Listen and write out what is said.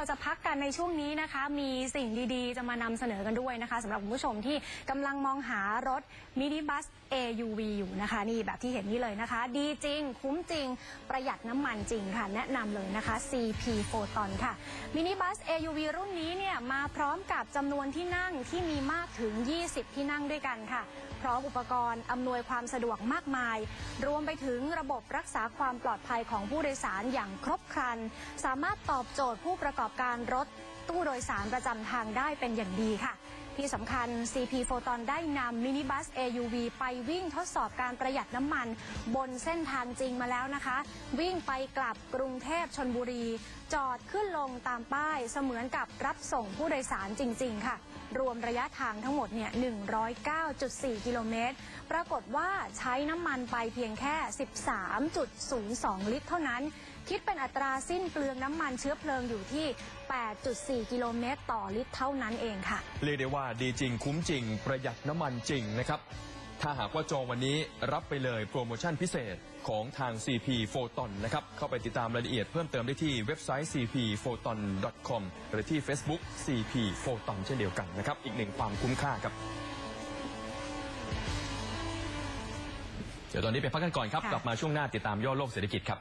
เราจะพักกันในช่วงนี้นะคะ มีสิ่งดีๆ จะมานำเสนอกันด้วยนะคะสำหรับคุณผู้ชมที่กำลังมองหารถมินิบัส AUV อยู่นะคะ นี่แบบที่เห็นนี่เลยนะคะ ดีจริง คุ้มจริง ประหยัดน้ำมันจริงค่ะ แนะนำเลยนะคะ CP Photon ค่ะมินิบัส AUV รุ่นนี้เนี่ยมาพร้อมกับจำนวนที่นั่งที่มีมากถึง 20 ที่นั่งด้วยกันค่ะ พร้อมอุปกรณ์อำนวยความสะดวกมากมาย รวมไปถึงระบบรักษาความปลอดภัยของผู้โดยสารอย่างครบครัน สามารถตอบโจทย์ผู้ประกอบการรถตู้โดยสารประจำทางได้เป็นอย่างดีค่ะ ที่สำคัญ CP Photon ได้นำมินิบัส AUV ไปวิ่งทดสอบการประหยัดน้ำมัน บนเส้นทางจริงมาแล้วนะคะ วิ่งไปกลับกรุงเทพชนบุรี จอดขึ้นลงตามป้ายเสมือนกับรับส่งผู้โดยสารจริง ๆ ค่ะ รวมระยะทางทั้งหมดเนี่ย109.4 กิโลเมตร ปรากฏว่าใช้น้ำมันไปเพียงแค่ 13.02 ลิตรเท่านั้น คิดเป็นอัตราสิ้นเปลืองน้ำมันเชื้อเพลิงอยู่ที่ 8.4 กิโลเมตร ต่อลิตรเท่านั้นเองค่ะ เรียกได้ว่าดีจริงคุ้มจริง ประหยัดน้ำมันจริงนะครับ ถ้าหากว่าจองวันนี้รับไปเลยโปรโมชั่นพิเศษของทาง CP Photon นะครับ เข้าไปติดตามรายละเอียดเพิ่มเติมได้ที่เว็บไซต์ cpphoton.com หรือที่ Facebook CP Photon เช่นเดียวกันนะครับ อีกหนึ่งความคุ้มค่าครับ เดี๋ยวตอนนี้ไปพักกันก่อนครับค่ะกลับมาช่วงหน้าติดตามย่อโลกเศรษฐกิจครับ